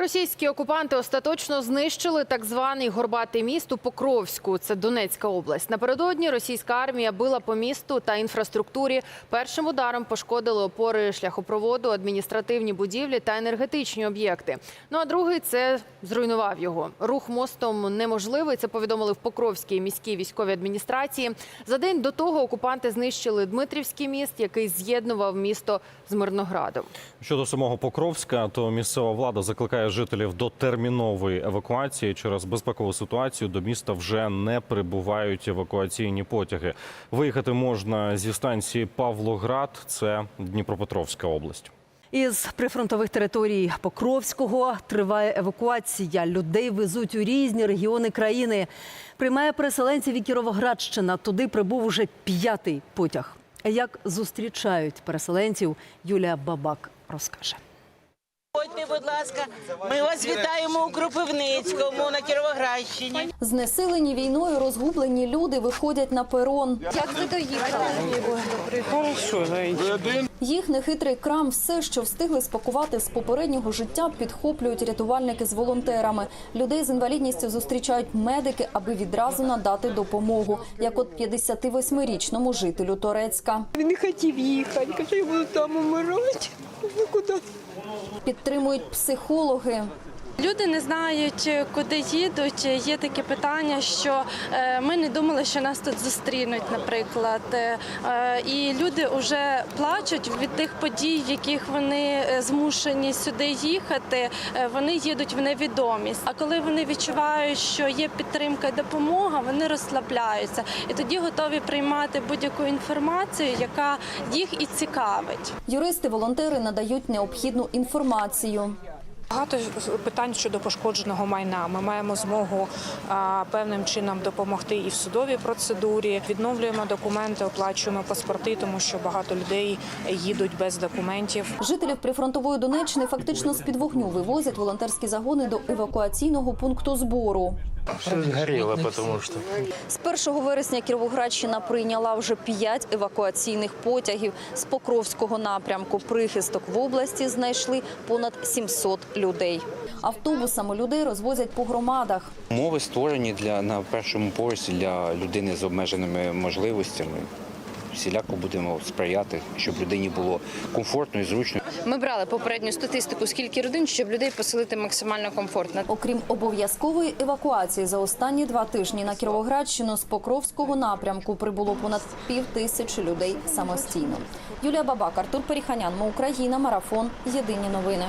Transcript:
Російські окупанти остаточно знищили так званий горбатий міст у Покровську. Це Донецька область. Напередодні російська армія била по місту та інфраструктурі. Першим ударом пошкодили опори шляхопроводу, адміністративні будівлі та енергетичні об'єкти. Ну а другий це зруйнував його. Рух мостом неможливий. Це повідомили в Покровській міській військовій адміністрації. За день до того окупанти знищили Дмитрівський міст, який з'єднував місто з Мирноградом. Щодо самого Покровська, то місцева влада закликає жителів до термінової евакуації. Через безпекову ситуацію до міста вже не прибувають евакуаційні потяги. Виїхати можна зі станції Павлоград, це Дніпропетровська область. Із прифронтових територій Покровського триває евакуація. Людей везуть у різні регіони країни. Приймає переселенців і Кіровоградщина. Туди прибув уже п'ятий потяг. Як зустрічають переселенців, Юлія Бабак розкаже. Ходьте, будь ласка, ми вас вітаємо у Кропивницькому на Кіровоградщині. Знесилені війною розгублені люди виходять на перон. Як ви доїхали? Їх нехитрий крам, все, що встигли спакувати з попереднього життя, підхоплюють рятувальники з волонтерами. Людей з інвалідністю зустрічають медики, аби відразу надати допомогу, як от 58-річному жителю Торецька. Він не хотів їхати, каже, я буду там умирати. Підтримують психологи. Люди не знають, куди їдуть. Є таке питання, що е, ми не думали, що нас тут зустрінуть, наприклад. Е, І люди вже плачуть від тих подій, яких вони е, змушені сюди їхати. Вони їдуть в невідомість. А коли вони відчувають, що є підтримка і допомога, вони розслабляються і тоді готові приймати будь-яку інформацію, яка їх і цікавить. Юристи, волонтери надають необхідну інформацію. Багато питань щодо пошкодженого майна. Ми маємо змогу певним чином допомогти і в судовій процедурі. Відновлюємо документи, оплачуємо паспорти, тому що багато людей їдуть без документів. Жителів прифронтової Донеччини фактично з-під вогню вивозять волонтерські загони до евакуаційного пункту збору. Все згоріло, тому що З 1 вересня Кіровоградщина прийняла вже п'ять евакуаційних потягів з Покровського напрямку. Прихисток в області знайшли понад 700 людей. Автобусами людей розвозять по громадах. Умови створені для на першому поверсі для людини з обмеженими можливостями. Всіляко будемо сприяти, щоб людині було комфортно і зручно. Ми брали попередню статистику, скільки родин, щоб людей поселити максимально комфортно. Окрім обов'язкової евакуації, за останні два тижні на Кіровоградщину з Покровського напрямку прибуло понад пів тисячі людей самостійно. Юлія Бабак, Артур Періханян, Ми Україна, Марафон. Єдині новини.